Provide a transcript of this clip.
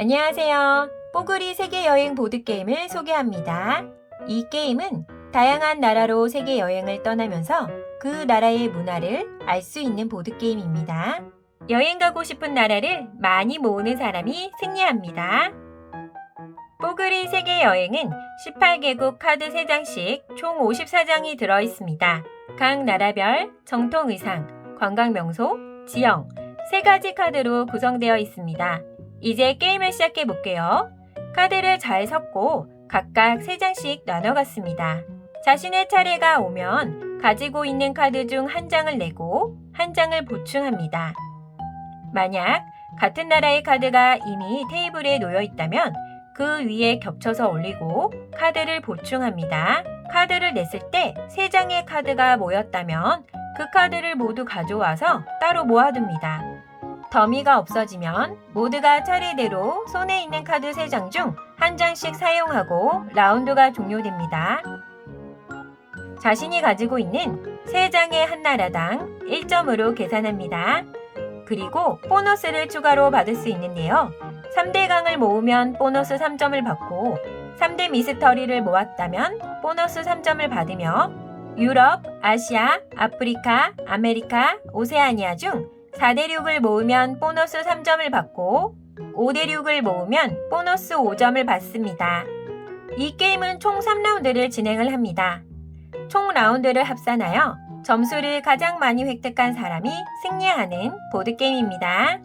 안녕하세요. 뽀글이 세계 여행 보드 게임을 소개합니다. 이 게임은 다양한 나라로 세계 여행을 떠나면서 그 나라의 문화를 알 수 있는 보드 게임입니다. 여행 가고 싶은 나라를 많이 모으는 사람이 승리합니다. 뽀글이 세계 여행은 18개국 카드 3장씩 총 54장이 들어 있습니다. 각 나라별 정통 의상, 관광 명소, 지형, 세 가지 카드로 구성되어 있습니다. 이제 게임을 시작해 볼게요. 카드를 잘 섞고 각각 3장씩 나눠 갔습니다. 자신의 차례가 오면 가지고 있는 카드 중 한 장을 내고 한 장을 보충합니다. 만약 같은 나라의 카드가 이미 테이블에 놓여 있다면 그 위에 겹쳐서 올리고 카드를 보충합니다. 카드를 냈을 때 3장의 카드가 모였다면 그 카드를 모두 가져와서 따로 모아둡니다. 더미가 없어지면 모두가 차례대로 손에 있는 카드 3장 중 한 장씩 사용하고 라운드가 종료됩니다. 자신이 가지고 있는 3장의 한 나라당 1점으로 계산합니다. 그리고 보너스를 추가로 받을 수 있는데요. 3대 강을 모으면 보너스 3점을 받고 3대 미스터리를 모았다면 보너스 3점을 받으며 유럽, 아시아, 아프리카, 아메리카, 오세아니아 중 4대륙을 모으면 보너스 3점을 받고 5대륙을 모으면 보너스 5점을 받습니다. 이 게임은 총 3라운드를 진행을 합니다. 총 라운드를 합산하여 점수를 가장 많이 획득한 사람이 승리하는 보드게임입니다.